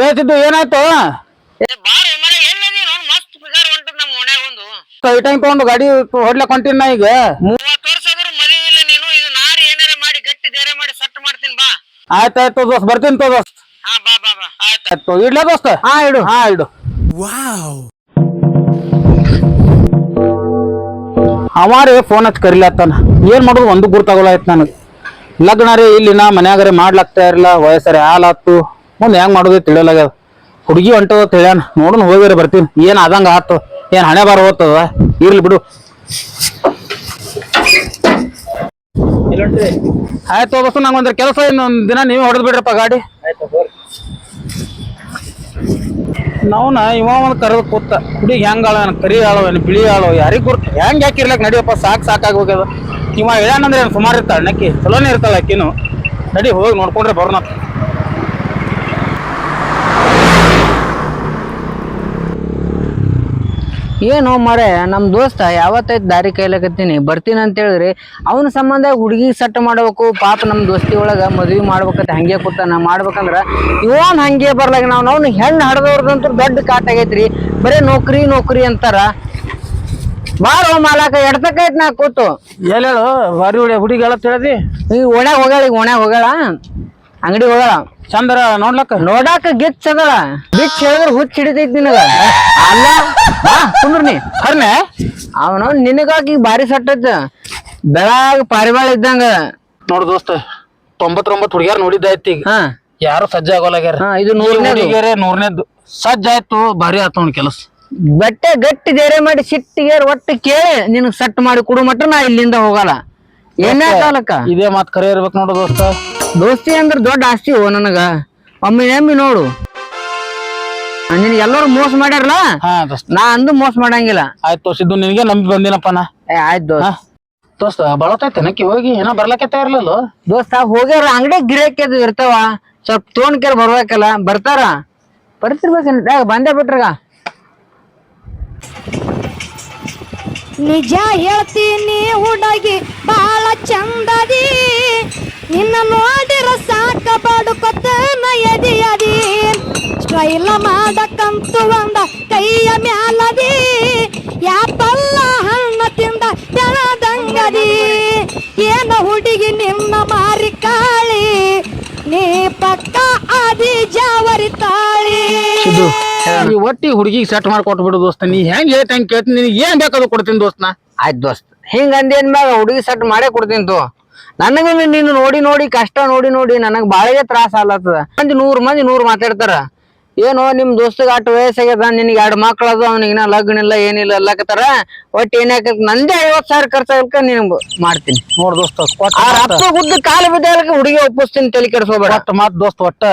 ಹೇಳ್ತಿದ್ದು ಏನಾಯ್ತು? ಟೈಮ್ ತಗೊಂಡು ಗಾಡಿ ಹೊಡ್ಲಕ್ ಹೊಂಟಿನ ಈಗ. ಮೂವತ್ತು ವರ್ಷ ಆದ್ರೂ ಇಲ್ಲ ನೀನು. ಇದು ನಾರಿ ಏನಾರ ಮಾಡಿ ಗಟ್ಟಿ ಧೈರ್ಯ ಮಾಡಿ ಸಟ್ ಮಾಡ್ತೀನಿ ಬಾ. ಆಯ್ತಾಯ್ತು ದೋಸ್ತ್ ಬರ್ತೀನಿ ತೋ ದೋಸ್ತ್. ಹಾ ಬಾ ಬಾ ಬಾ. ಆಯ್ತು. ಆಯ್ತು ಇಡ್ಲಾ ದೋಸ್ತ? ಹಾ ಇಡು. ಹಾ ಇಡು. ಅವಾರೇ ಫೋನ್ ಹಚ್ಚಿ ಕರಿಲತ್ತಾನ ಏನ್ ಮಾಡುದು? ಒಂದು ಗುರ್ತಾಗೋಲ್ಲ ಆಯ್ತು ನನಗೆ. ಲಗ್ನ ರೀ ಇಲ್ಲಿ ನಾ ಮನ್ಯಾಗರೆ ಮಾಡ್ಲಾಗ್ತಾ ಇರಲ್ಲ ವಯಸ್ಸರಿ ಹಾಲಾತು ಮುಂದೆ ಹೆಂಗ್ ಮಾಡೋದು ತಿಳಿಯಲಾಗ್ಯದ. ಹುಡುಗಿ ಹೊಂಟದ ತಿಳಿಯಾನ ನೋಡೋಣ ಹೋಗಿರ ಬರ್ತೀನಿ. ಏನ್ ಆದಂಗ ಆತ? ಏನ್ ಹಣೆ ಬಾರ ಹೋಗ್ತದ ಇರ್ಲಿ ಬಿಡು. ಆಯ್ತು ಬಸ್ಸು ನಂಗೊಂದ್ರೆ ಕೆಲಸ ಇನ್ನೊಂದ್ ದಿನ ನೀವೇ ಹೊಡೆದ್ ಬಿಡ್ರಪ್ಪ ಗಾಡಿ. ನಾವು ಇವ ಒಂದ್ ಕರೆದು ಕೂತ ಹುಡುಗಿ ಹೆಂಗ್ ಆಳ ಕರಿ ಆಳೋ ಏನು ಬಿಳಿ ಆಳೋ ಯಾರಿಗ್ ಗುರ್ತ? ಹೆಂಗ್ ಯಾಕೆ ಇರ್ಲಕ್ ನಡಿಯಪ್ಪ, ಸಾಕ್ ಸಾಕಾಗಿ ಹೋಗ್ಯದ ಇವ ಹೇಳ್ಯಾನಂದ್ರೆ ಸುಮಾರು ಇರ್ತಾಳ, ನಕ್ಕಿ. ಚಲೋನೇ ಇರ್ತಾಳ ಅಕ್ಕಿನು ನಡಿ ಹೋಗಿ ನೋಡ್ಕೊಂಡ್ರೆ ಬರೋಣ ಏನೋ ಮರೆ ನಮ್ಮ ದೋಸ್ತ ಯಾವತ್ತೈತ್ ದಾರಿ ಕೈಲಕತ್ತೀನಿ ಬರ್ತೀನಿ ಅಂತ ಹೇಳಿದ್ರಿ ಅವನ ಸಂಬಂಧ ಹುಡುಗಿ ಸೆಟ್ ಮಾಡ್ಬೇಕು ಪಾಪ ನಮ್ಮ ದೋಸ್ತಿ ಒಳಗ ಮದ್ವಿ ಮಾಡ್ಬೇಕಂತ ಹಂಗೆ ಕೂತಾನ ಮಾಡ್ಬೇಕಂದ್ರ ಇವನ್ ಹಂಗೆ ಬರ್ಲಾಗ ನಾವ್ ನಾವು ಹೆಣ್ಣು ಹಡ್ದವ್ರದಂತೂ ದೊಡ್ಡ ಕಾಟ ಆಗೈತ್ರಿ ಬರೇ ನೌಕರಿ ನೌಕರಿ ಅಂತಾರ. ಬಾರ ಮಾಲಾಕ ಎಡ್ತಕ್ಕೈತ್ ನಾ ಕೂತು. ಎಲ್ಲೇಳು ಬಾರಿ ಹುಡಿ ಹುಡುಗಿ ಹೇಳತ್ ಹೇಳ್ದಿ? ಈಗ ಒಣ್ಯಾಗ ಹೋಗ್ಯಾಳ ಈಗ ಒಣ್ಯಾಗ ಹೋಗ್ಯಾಳ. ಅಂಗಡಿ ಹೋಗ್ಯಾಳ. ಚಂದರ ನೋಡ್ಲಕ್ಕ? ನೋಡಾಕ ಗಿಚ್ ಹೇಳಿದ್ರೆ ಹುಚ್ಚ ಹಿಡಿತೈತಿ ನಿನಗ. ಅಲ್ಲ ಕುಂದ್ರ ನೀ. ಹರ್ನೆ ಅವನು ನಿನಗಾಗಿ ಭಾರಿ ಸೆಟ್ ಐತ ಬೆಳಗ್ ಪಾರಿವಾಳ ಇದ್ದಂಗ. ನೋಡು ದೋಸ್ತ ತೊಂಬತ್ತೊಂಬತ್ತು ಹುಡುಗಿಯಾರ ನೋಡಿದ್ದಾಯ್ತು ಈಗ. ಹಾ. ಯಾರು ಸಜ್ಜ ಆಗೋಲ್ಲಾಗ್ಯಾರ ಹಾ, ಇದು ನೂರನೇದು. ಹುಡುಗಿಯರೇ ನೂರನೇದ್ದು ಸಜ್ಜ ಆಯ್ತು ಭಾರಿ ಆಯ್ತು ಅವ್ನ ಕೆಲಸ. ಬಟ್ಟೆ ಗಟ್ಟಿ ಧೈರ್ಯ ಮಾಡಿ ಸಿಟ್ಟಿಗೆ ಒಟ್ಟು ಕೇಳಿ ನಿನಗ್ ಸಟ್ ಮಾಡಿ ಕೊಡು ಮಟ್ಟ ನಾ ಇಲ್ಲಿಂದ ಹೋಗಲ್ಲ. ಏನೇ ಕಾಲಕ್ಕ ಇದೇ ಮಾತು ಕರೆ ಇರ್ಬೇಕು ನೋಡು ದೋಸ್ತ. ದೋಸ್ತಿ ಅಂದ್ರೆ ದೊಡ್ಡ ಆಸ್ತಿ ಓ ನನಗ. ಒಮ್ಮೆ ನೆಮ್ಮಿ ನೋಡು. ನಿನ್ ಎಲ್ಲರೂ ಮೋಸ ಮಾಡ್ಯಾರಲ್ಲ? ಹಾ ದೋಸ್ತ. ನಾ ಅಂದು ಮೋಸ ಮಾಡಂಗಿಲ್ಲ. ಆಯ್ತು ಸಿದ್ದು ನಿನಗೆ ನಂಬಿ ಬಂದಿನಪ್ಪ ನಾ. ಏ ಆಯ್ತು ದೋಸ್ತ. ಹಾ. ದೋಸ್ತ ಬಳತೈತೆ ನಕ್ಕಿ ಹೋಗಿ? ಏನೋ ಬರ್ಲಕ್ಕೆ ಇರ್ಲಿಲ್ಲ? ದೋಸ್ತ ಹೋಗ್ಯಾರ ಅಂಗಡಿ ಗಿರಾಕಿ ಅದು ಇರ್ತಾವ. ಸ್ವಲ್ಪ ತೋಣಕೇರ್ ಕೇಳಿ ಬರ್ಬೇಕಲ್ಲ ಬರ್ತಾರ? ಬರ್ತಿರ್ಬೇಕು ಬಂದೇ ಬಿಟ್ರಗ. ನಿಜ ಹೇಳ್ತೀನಿ ಹುಡುಗಿ ಬಾಳ ಚಂದದಿ. ನಿನ್ನ ನೋಡಿರ ಸಾಕ ಬಡುಕೊತ್ತ ನಯದಿ ಸ್ಟೈಲ ಮಾಡಕ್ಕಂತು ಒಂದ ಕೈಯ ಮ್ಯಾಲದಿ. ಯಾಪಲ್ಲ ಹಣ್ಣ ತಿಂದ ಬೆಳದಂಗದಿ ಏನ ಹುಡುಗಿ ನಿನ್ನ ಮಾರಿ ಕಾಳಿ. ನೀ ಪಕ್ಕ ಆದಿ ಜಾವರಿ ತಾಳಿ. ಈ ಒಟ್ಟಿ ಹುಡುಗಿಗೆ ಸೆಟ್ ಮಾಡಿ ಕೊಟ್ಟು ಬಿಡು ದೋಸ್ತ. ನೀ ಹೆಂಗ್ ಹೇಳ್ತ ಹೆಂಗ್ ಕೇಳ್ತೀನಿ. ನಿನಗೆ ಏನ್ ಬೇಕಾದ್ರು ಕೊಡ್ತೀನಿ ದೋಸ್ತ. ನಾ ಆಯ್ತು ದೋಸ್ತ. ಹಿಂಗ ಅಂದೇನ್ ಮ್ಯಾಗ ಹುಡುಗಿ ಸೆಟ್ ಮಾಡೇ ಕೊಡ್ತೀನಿ ತೋ. ನನಗೂ ನೀನು ನೋಡಿ ನೋಡಿ ಕಷ್ಟ ನೋಡಿ ನೋಡಿ ನನಗೆ ಬಾಳಿಗೆ ತ್ರಾಸ ಆಲತ್ತದ ಮಂದಿ ನೂರ್ ಮಂದಿ ನೂರ್ ಮಾತಾಡ್ತಾರ. ಏನೋ ನಿಮ್ ದೋಸ್ತಗ ಅಟ್ ವಯಸ್ಸಾಗ್ಯದ ನಿನಗೆ ಎರಡು ಮಕ್ಳು ಅದು ಅವ್ನಿಗೆ ಇನ್ನ ಲಗ್ನ ಇಲ್ಲ ಏನಿಲ್ಲ ಅಲ್ಲಕತ್ತಾರ ಒಟ್ಟು ಏನಾಕ ನಂದೇ ಐವತ್ ಸಾವಿರ ಖರ್ಚಾಗಲ್ಕ ನಿನ್ ಮಾಡ್ತೀನಿ. ನೋಡ್ ದೋಸ್ತ ಆ ರಪ್ಪ ಗುದ್ದ ಕಾಲ ಬಿದ್ದಾಗಲಿಕ್ಕೆ ಹುಡುಗಿ ಒಪ್ಪಿಸ್ತೀನಿ ತಲೆ ಕೆಡಿಸ್ಕೋಬೇಡ. ಒಟ್ಟ ಮಾತ್ ದೋಸ್ತ ಒಟ್ಟ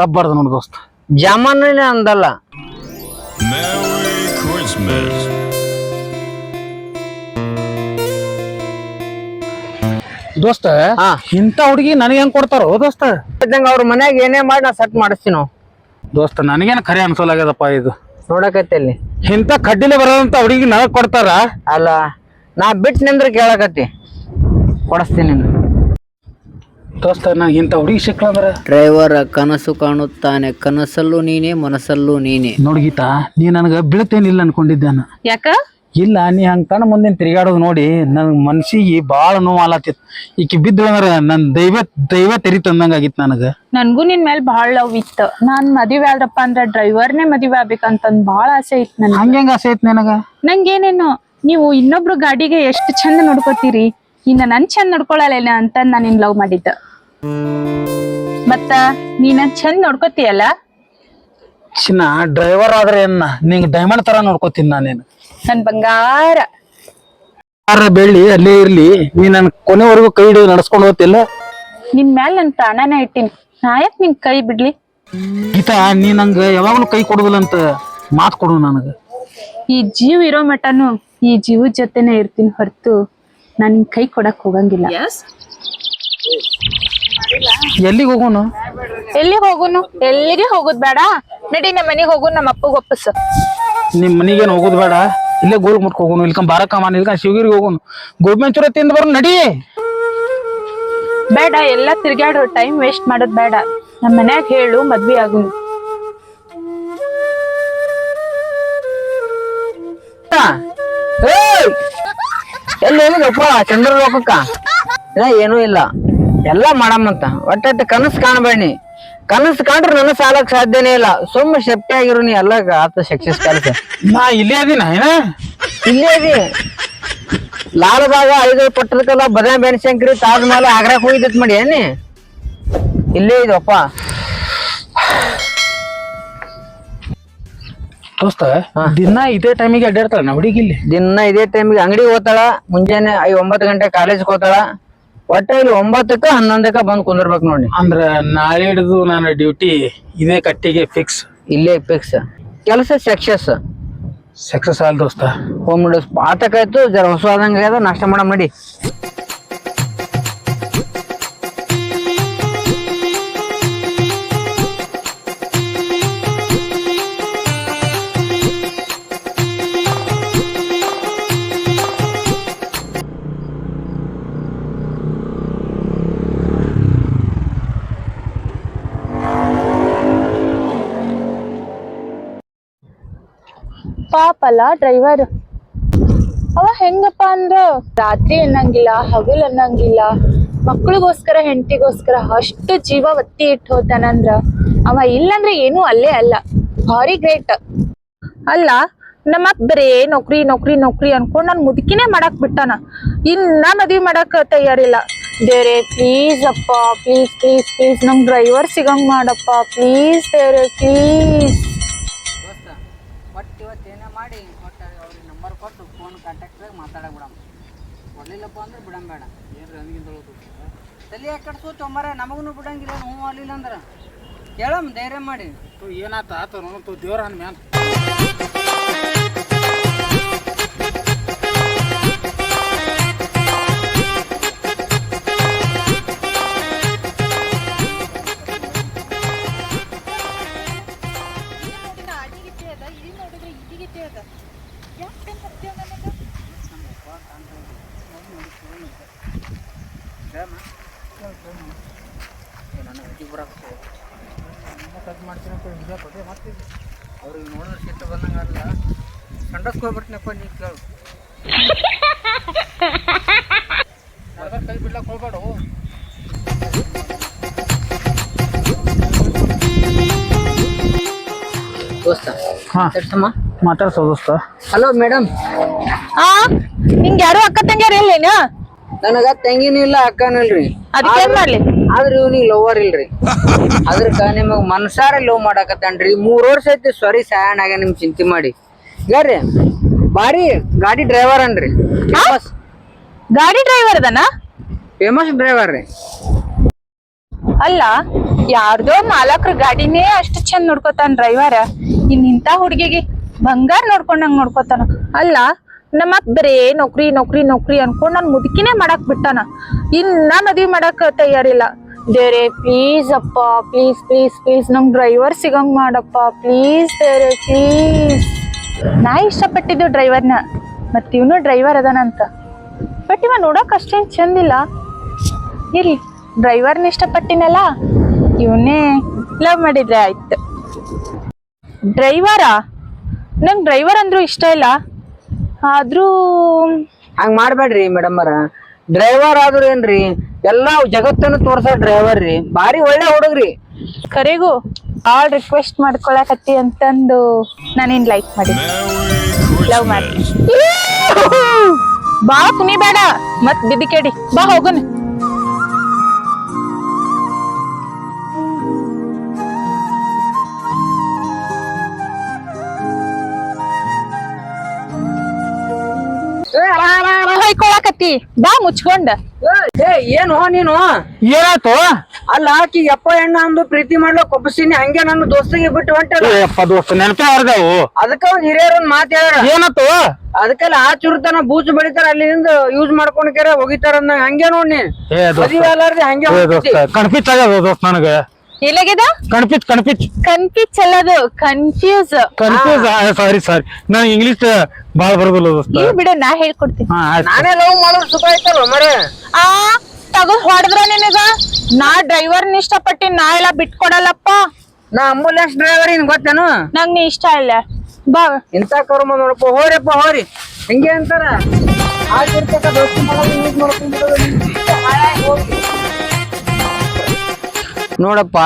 ತಬ್ಬಾರ್ದು ನೋಡ್ ದೋಸ್ತ. ಜಮಾನೇ ಅಂದಲ್ಲ. ದೋಸ್ತ. ಇಂಥ ಹುಡುಗಿ ನನಗೆ ಹೆಂಗ್ ಕೊಡ್ತಾರೋ ದೋಸ್ತ? ಅವ್ರ ಮನ್ಯಾಗ ಏನೇ ಮಾಡಿ ನಾ ಸೆಟ್ ಮಾಡಿಸ್ತೀನಿ. ನಾವು ದೋಸ್ತ ನನಗೇನು ಖರೆ ಅನ್ಸೋಲಾಗ್ಯದಪ್ಪ ಇದು? ನೋಡಕತ್ತಿ ಅಲ್ಲಿ ಇಂಥ ಕಡ್ಡಿಲೆ ಬರೋದಂತ ಹುಡುಗಿ ನನಗ್ ಕೊಡ್ತಾರ? ಅಲ್ಲ ನಾ ಬಿಟ್ಟು ನಿಂದ್ರೆ ಕೇಳಕತ್ತಿ. ಕೊಡಿಸ್ತೀನಿ ದೋಸ್ತ ನನಗೆ ಇಂಥ ಹುಡುಗಿ ಸಿಕ್ಲಂದ್ರ? ಡ್ರೈವರ್ ಕನಸು ಕಾಣುತ್ತಾನೆ ಕನಸಲ್ಲೂ ನೀನೇ ಮನಸ್ಸಲ್ಲೂ ನೀನೇ. ನೋಡ್ಗೀತಾ ನೀ ನನಗೆ ಬೀಳ್ತೇನಿಲ್ಲ ಅನ್ಕೊಂಡಿದ್ದಾನ ಯಾಕ? ಇಲ್ಲ ನೀ ಹಂಗೆ ಕಣ್ಣ ಮುಂದಿನ ತಿರುಗಾಡೋದು ನೋಡಿ ನನ್ನ ಮನ್ಸಿಗೆ ಭಾಳ ನೋವು ಆಲತ್ತಿತ್ತು ಈಕಿ ಬಿದ್ದು ಅಂದ್ರೆ ನನ್ ದೈವ ದೈವ ತೆರಿ ತಂದಂಗಾಗಿತ್ತು ನನಗೆ. ನನಗೂ ನಿನ್ ಮೇಲೆ ಭಾಳ ಲವ್ ಇತ್ತು. ನಾನ್ ಮದುವೆ ಆದ್ರಪ್ಪ ಅಂದ್ರ ಡ್ರೈವರ್ನೇ ಮದ್ವೆ ಆಗ್ಬೇಕಂತಂದ್ ಭಾಳ ಆಸೆ ಇತ್ತು ನನ್ ಹೆಂಗೆ ಆಸೆ ಐತ್ ನನಗೆ? ನಂಗೇನೇನು ನೀವು ಇನ್ನೊಬ್ರು ಗಾಡಿಗೆ ಎಷ್ಟು ಚಂದ ನೋಡ್ಕೋತೀರಿ? ಇನ್ನ ನನ್ ಚಂದ ನೋಡ್ಕೊಳಲ್ಲ ಅಂತ ನಾನ್ ನಿನ್ ಲವ್ ಮಾಡಿದ್ದ. ಮತ್ತ ನೀನ ಚಂದ ನೋಡ್ಕೋತೀಯಲ್ಲ? ಚಿನ್ನ ಡ್ರೈವರ್ ಆದ್ರೆ ಏನ ನಿಂಗೆ ಡೈಮಂಡ್ ತರ ನೋಡ್ಕೋತೀನಿ ನಾನೇನು. ನನ್ ಬಂಗಾರ. ಯಾರ ಬೆಳ್ಳಿ ಅಲ್ಲೇ ಇರ್ಲಿ ನೀ ನನ್ ಕೊನೆವರೆಗೂ ಕೈ ಹಿಡಿದು ನಡ್ಸ್ಕೊಂಡು ಹೋಗ್ತಿಲ್ಲ ನಿನ್ ಮ್ಯಾಲ್ ನನ್ ಪ್ರಾಣನ ಇಟ್ಟಿನಿ. ನಾ ಯಾಕ್ ನಿನ್ ಕೈ ಬಿಡ್ಲಿ? ಗೀತಾ ನೀ ನಂಗ ಯಾವಾಗ್ಲೂ ಕೈ ಕೊಡುದಿಲ್ಲ ಅಂತ ಮಾತ್ ಕೊಡು ನನಗ. ಈ ಜೀವ ಇರೋ ಮಟನು ಈ ಜೀವ ಜೊತೆನೆ ಇರ್ತೀನಿ ಹೊರತು ನಾನು ನಿನ್ ಕೈ ಕೊಡಕ್ ಹೋಗಂಗಿಲ್ಲ. ಎಲ್ಲಿಗೆ ಹೋಗೋನು? ಎಲ್ಲಿ ಹೋಗುನು? ಎಲ್ಲಿಗೆ ಹೋಗುದ್ ಬೇಡ. ನಡಿ ನಮ್ಮ ಮನೆಗೆ ಹೋಗು ನಮ್ಮ ಅಪ್ಪಗ ಒಪ್ಪಸ್. ನಿಮ್ ಮನಿಗೇನ್ ಹೋಗೋದ್ ಬೇಡ? ಇಲ್ಲೇ ಗೋಲ್ಗುಮಟ್ಗೆ ಹೋಗೋನು ಇಲ್ಕಂಡ್ ಬಾರಕಮಾನ್ ಇಲ್ಕಂಡ್ ಶಿವಗಿರಿಗೆ ಹೋಗೋನು. ಗೋಬಿ ಮಂಚೂರಿ ತಿಂದು ಬರೋಣ ನಡಿ. ಬೇಡ ಎಲ್ಲ ತಿರ್ಗಾಡು ಟೈಮ್ ವೇಸ್ಟ್ ಮಾಡೋದ್ ಬೇಡ. ನಮ್ಮ ಮನ್ಯಾಗ ಹೇಳು ಮದ್ವೆ ಆಗು. ಎಲ್ಲಿ ಚಂದ್ರ ಲೋಕಕ್ಕ? ಏನೂ ಇಲ್ಲ. ಎಲ್ಲ ಮಾಡಮ್ಮಂತ. ಒಟ್ಟ ಕನಸು ಕಾಣಬೇಡಿ. ಕನಸು ಕಂಡ್ರೆ ನನ್ನ ಸಾಲಕ್ ಸಾಧ್ಯನೇ ಇಲ್ಲ. ಸುಮ್ಮ ಶೆಫ್ಟಿ ಆಗಿರು ನೀ ಎಲ್ಲ ಆತ ಸಕ್ಸಸ್ ಕೆಲಸ. ನಾ ಇಲ್ಲೇ ಅದಿನ ಏನ? ಇಲ್ಲೇ ಲಾಲ್ ಬಾಗ ಐದು ಪಟ್ಟದಕ್ಕೆಲ್ಲ ಬದಾಮ್ ಬೆನಶಂಕರಿ ತಾಜ್ ಮಹಲ್ ಆಗ್ರಾಕ್ ಹೋಗಿದ್ದತ್ ಮಾಡಿ ಏನಿ ಇಲ್ಲೇ ಇದಪ್ಪ ದೋಸ್ತ ದಿನ ಇದೇ ಟೈಮಿಗೆ ಅಡ್ಡಾಡ್ತಾಳ ನಾ ಹುಡುಗಿ ಇಲ್ಲಿ ದಿನ ಇದೇ ಟೈಮಿಗೆ ಅಂಗಡಿಗೆ ಹೋಗ್ತಾಳ ಮುಂಜಾನೆ ಐ ಒಂಬತ್ತು ಗಂಟೆ ಕಾಲೇಜ್ಗೆ ಹೋಗ್ತಾಳ. ಒಟ್ಟ ಇಲ್ಲಿ ಒಂಬತ್ತಕ್ಕ ಹನ್ನೊಂದಕ್ಕ ಬಂದ್ ಕುಂದಿರ್ಬೇಕು ನೋಡಿ. ಅಂದ್ರ ನಾಳೆ ಹಿಡಿದು ನನ್ನ ಡ್ಯೂಟಿ ಇದೇ ಕಟ್ಟಿಗೆ ಫಿಕ್ಸ್ ಇಲ್ಲೇ ಫಿಕ್ಸ್ ಕೆಲಸ ಸಕ್ಸಸ್ ಸಕ್ಸಸ್ ಆಲ್ ದೋಸ್ತ. ಹೋಮ್ ನೂಡಲ್ಸ್ ಆತಕಾಯ್ತು ಜರ ಹೊಸ ಆದಂಗ ನಾಷ್ಟ ಮಾಡಮ್ ನಡಿ. ಪಾಪಲ್ಲ ಡ್ರೈವರ್ ಅವ ಹೆಂಗಪ್ಪ ಅಂದ್ರ? ರಾತ್ರಿ ಅನ್ನಂಗಿಲ್ಲ, ಹಗಲ್ ಅನ್ನಂಗಿಲ್ಲ. ಮಕ್ಳಿಗೋಸ್ಕರ ಹೆಂಡತಿಗೋಸ್ಕರ ಅಷ್ಟು ಜೀವ ಒತ್ತಿ ಇಟ್ಟು ಹೋತಾನಂದ್ರ ಅವ ಇಲ್ಲಂದ್ರೆ ಏನೂ ಅಲ್ಲೇ ಅಲ್ಲ. ಭಾರಿ ಗ್ರೇಟ್ ಅಲ್ಲ, ನಮ್ಮ ಬರೇ ನೌಕರಿ ನೌಕರಿ ನೌಕರಿ ಅನ್ಕೊಂಡು ನಾನು ಮುದುಕಿನೇ ಮಾಡಕ್ ಬಿಟ್ಟಾನ. ಇನ್ನ ಮದ್ವಿ ಮಾಡಕ್ ತಯಾರಿಲ್ಲ. ದೇವ್ರೆ ಪ್ಲೀಸ್ ಅಪ್ಪ ಪ್ಲೀಸ್ ಪ್ಲೀಸ್ ಪ್ಲೀಸ್ ನಮ್ ಡ್ರೈವರ್ ಸಿಗಂಗ್ ಮಾಡಪ್ಪ. ಪ್ಲೀಸ್ ದೇವ್ರೆ ಪ್ಲೀಸ್ ಒಟ್ಟು ಇವತ್ತು ಏನೇ ಮಾಡಿ ಒಟ್ಟು ಅವ್ರಿಗೆ ನಂಬರ್ ಕೊಟ್ಟು ಫೋನ್ ಕಾಂಟ್ಯಾಕ್ಟ್ದಾಗ ಬಿಡಮ್ಮ. ಬಿಡಮ್ ಕೊಡ್ಲಿಲ್ಲಪ್ಪ ಅಂದ್ರೆ ಬಿಡಂ. ಬೇಡ ಏನು ಅಂದ್ಗಿಂದ ತಲೆ ಯಾಕೆ ತೊಂಬರ? ನಮಗೂ ಬಿಡಂಗಿಲ್ಲ ಹ್ಞೂ ಅಲ್ಲಿಲ್ಲ ಅಂದ್ರೆ. ಕೇಳಮ್ಮ ಧೈರ್ಯ ಮಾಡಿ. ಏನಾತ ಆತ ಯಾಕೆ ದೇವ್ರ ಅಂದ ಮ್ಯಾಲ ಅವ್ರಿಗೆ ನೋಡಿದ್ರೆ ಸಿಟ್ಟು ಬಂದಂಗೆ ಅಲ್ಲ ಸಂಡಸ್ಗೆ ಹೋಗ್ಬಿಡ್ತೀನಪ್ಪ ನೀ ಕೇಳು ಕೈ ಬಿಡ್ಲಕ್ಕೆ ಹೋಗ್ಬೇಡ ದೋಸ್ತ ಹಾ. ಮಾತಾಡ್ಸೋ ದೋಸ್ತ. ಹಲೋ ಮೇಡಮ್ ಆ? ನಿಂಗ್ ಯಾರು ಅಕ್ಕ ತಂಗಿಯರ್ ಇಲ್ಲೇನ? ನನಗ ತಂಗಿನೂ ಇಲ್ಲ ಅಕ್ಕನೂ ಇಲ್ರಿ. ಅದಕ್ಕೆ ಏನ್ ಮಾಡ್ಲಿ? ಆದ್ರೆ ಇವ್ನಿಗೆ ಲವರ್ ಇಲ್ರಿ. ಅದ್ರಕ ನಿಮಗ್ ಮನ್ಸಾರ ಲವ್ ಮಾಡಾಕತ್ತಾನ್ರಿ. ಮೂರ್ ವರ್ಷ ಐತಿ ಸಾರಿ ಸಾಯಣ ಆಗ ನಿಮ್ ಚಿಂತೆ ಮಾಡಿ. ಯಾರ್ರಿ? ಬಾರಿ ಗಾಡಿ ಡ್ರೈವರ್ ಅನ್ರಿ. ಫೇಮಸ್ ಗಾಡಿ ಡ್ರೈವರ್ ಅದನ? ಫೇಮಸ್ ಡ್ರೈವರ್ ರೀ. ಅಲ್ಲ ಯಾರ್ದೋ ಮಾಲಕ್ರ ಗಾಡಿನೇ ಅಷ್ಟು ಚಂದ ನೋಡ್ಕೊತಾನ ಡ್ರೈವರ್ ಇನ್ ಇಂತ ಹುಡ್ಗಿಗೆ ಬಂಗಾರ ನೋಡ್ಕೊಂಡಂಗ್ ನೋಡ್ಕೊತಾನ. ಅಲ್ಲ ನಮ್ಮ ಬರೇ ನೌಕರಿ ನೌಕರಿ, ನೌಕ್ರಿ ಅನ್ಕೊಂಡ್ ನನ್ ಮುದುಕಿನೇ ಮಾಡಕ್ ಬಿಟ್ಟಾನ. ಇನ್ನ ಮದ್ವಿ ಮಾಡಕ್ ತಯಾರಿಲ್ಲ. ದೇರೆ ಪ್ಲೀಸ್ ಅಪ್ಪ ಪ್ಲೀಸ್ ಪ್ಲೀಸ್ ಪ್ಲೀಸ್ ನಮ್ ಡ್ರೈವರ್ ಸಿಗಂಗ್ ಮಾಡಪ್ಪ. ಪ್ಲೀಸ್ ದೇರೆ ಪ್ಲೀಸ್ ನಾ ಇಷ್ಟಪಟ್ಟಿದ್ದು ಡ್ರೈವರ್ನ ಮತ್ ಇವನು ಡ್ರೈವರ್ ಅದಾನಂತ. ಬಟ್ ಇವ ನೋಡಕ್ ಅಷ್ಟೇನ್ ಚಂದಿಲ್ಲ ಇರ್ಲಿ ಡ್ರೈವರ್ನ ಇಷ್ಟಪಟ್ಟಿನಲ್ಲ, ಇವನೇ ಲವ್ ಮಾಡಿದ್ರೆ ಆಯ್ತು. ಡ್ರೈವರಾ ನಂಗೆ ಡ್ರೈವರ್ ಅಂದ್ರೂ ಇಷ್ಟ ಇಲ್ಲ. ಆದ್ರೂ ಹಂಗ್ ಮಾಡ್ಬೇಡ್ರಿ ಮೇಡಮ್ ಅವರ. ಡ್ರೈವರ್ ಆದ್ರೂ ಏನ್ರಿ ಎಲ್ಲಾ ಜಗತ್ತನ್ನು ತೋರ್ಸೋ ಡ್ರೈವರ್ ರೀ. ಬಾರಿ ಒಳ್ಳೆ ಹುಡುಗ್ರಿ. ಕರೆಗೂ ಆಲ್ ರಿಕ್ವೆಸ್ಟ್ ಮಾಡ್ಕೊಳಕತ್ತಿ ಅಂತಂದು ನಾನೇನ್ ಲೈಕ್ ಮಾಡಿ ಲವ್ ಮಾಡಿ. ಬಾ ಕುನಿ ಬೇಡ ಮತ್ ಬಿದ್ದಿಕೇಡಿ ಬಾ ಹೋಗುನ್. ಹೊಯ್ಕೊಳಕತ್ತಿ. ಬಾ ಮುಚ್ಕೊಂಡ. ಏ ಏನು ನೀನು? ಏನಾಯ್ತು? ಅಲ್ಲ ಆಕಿ ಯಪ್ಪ ಎಣ್ಣ ಅಂದು ಪ್ರೀತಿ ಮಾಡ್ಲಕ್ ಕೊಬ್ಬಸಿನಿ ಹಂಗೆ ನನ್ನ ದೋಸ್ತಿಗೆ ಬಿಟ್ಟು ಹೊಂಟಲ್ಲ. ಅಪ್ಪ ದೋಸ್ತ ನೆನಪೇ ಹರಿದವು ಅದಕ್ಕ ಒಂದ್ ಹಿರಿಯರೊಂದ್ ಮಾತ್ ಹೇಳ್ಯಾರ ಏನಾಯ್ತು? ಅದಕ್ಕೆಲ್ಲ ಆ ಚುರುತನ ಬೂಚ್ ಬೆಳಿತಾರ ಅಲ್ಲಿಂದ ಯೂಸ್ ಮಾಡ್ಕೊಂಡ್ ಕೆರೆ ಹೋಗಿತಾರ ಅಂದಂಗ ಹಂಗೆ ನೋಡ್ ಮದ್ವೆ ಅಲ್ಲಾರ್ದೆ ಹಂಗೆ ಆಗ್ಯದ ದೋಸ್ತ ನನಗ. ಎಲ್ಲಾಗ್ಯದ ಕಣ್ಪಿಚ್ ಕಣ್ಪಿಚ್ ಕನ್ಫ್ಯೂಸ್ ಅಲ್ಲದು ಕನ್ಫ್ಯೂಸ್ ಕನ್ಫ್ಯೂಸ್ ಸಾರಿ ಸಾರಿ ನಂಗೆ ಇಂಗ್ಲಿಷ್ ಬಾಳ ಬರೋದಿಲ್ಲ ದೋಸ್ತ. ಇವ್ ಬಿಡು ನಾ ಹೇಳ್ಕೊಡ್ತೀನಿ. ಹಾ ಆಯ್ತು. ನಾನೇ ಲವ್ ಮಾಡೋರು ಸುಖ ಐತಲ್ಲ ಮರೆ? ಆ ತಗೋ ಹೊಡೆದ್ರ ನಿನಗ? ನಾ ಡ್ರೈವರ್ನ ಇಷ್ಟಪಟ್ಟಿ ನಾ ಎಲ್ಲ ಬಿಟ್ಕೊಡಲ್ಲಪ್ಪ. ನಾ ಅಂಬುಲೆನ್ಸ್ ಡ್ರೈವರ್ ಇನ್ ಗೊತ್ತೇನು? ನಂಗ್ ನೀ ಇಷ್ಟ ಇಲ್ಲ. ಬಾ. ಇಂತ ಕರ್ಮ ನೋಡಪ್ಪ. ಹೋರಿಪ್ಪ ಹೋರಿ. ಹಿಂಗೆ ಅಂತಾರ? ನೋಡಪ್ಪ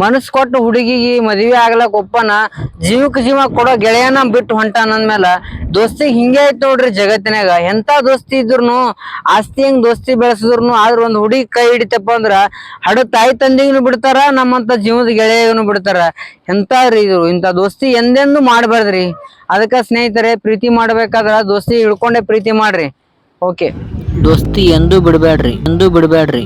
ಮನಸ್ ಕೊಟ್ಟು ಹುಡುಗಿಗೆ ಮದುವೆ ಆಗ್ಲಕ್ ಒಪ್ಪನ, ಜೀವಕ್ಕೆ ಜೀವ ಕೊಡೋ ಗೆಳೆಯನ ಬಿಟ್ಟು ಹೊಂಟಾನ ಅಂದ್ಮೇಲೆ ದೋಸ್ತಿ ಹಿಂಗೆ ಐತ್ ನೋಡ್ರಿ ಜಗತ್ತಿನಾಗ ಎಂತ ದೋಸ್ತಿ ಇದ್ರು ಆಸ್ತಿ ಹೆಂಗ್ ದೋಸ್ತಿ ಬೆಳೆಸಿದ್ರು ಆದ್ರ ಒಂದ್ ಹುಡುಗಿ ಕೈ ಹಿಡಿತಪ್ಪ ಅಂದ್ರ ಹಡ ತಾಯಿ ತಂದಿಗೂ ಬಿಡ್ತಾರ, ನಮ್ಮಂತ ಜೀವದ ಗೆಳೆಯನು ಬಿಡ್ತಾರ. ಎಂತಾದ್ರಿ ಇದು? ಇಂಥ ದೋಸ್ತಿ ಎಂದೆಂದು ಮಾಡಬಾರ್ದ್ರಿ? ಅದಕ್ಕ ಸ್ನೇಹಿತರೆ, ಪ್ರೀತಿ ಮಾಡ್ಬೇಕಾದ್ರ ದೋಸ್ತಿ ಹಿಡ್ಕೊಂಡೆ ಪ್ರೀತಿ ಮಾಡ್ರಿ. ಓಕೆ. ದೋಸ್ತಿ ಎಂದೂ ಬಿಡಬೇಡ್ರಿ ಎಂದೂ ಬಿಡಬೇಡ್ರಿ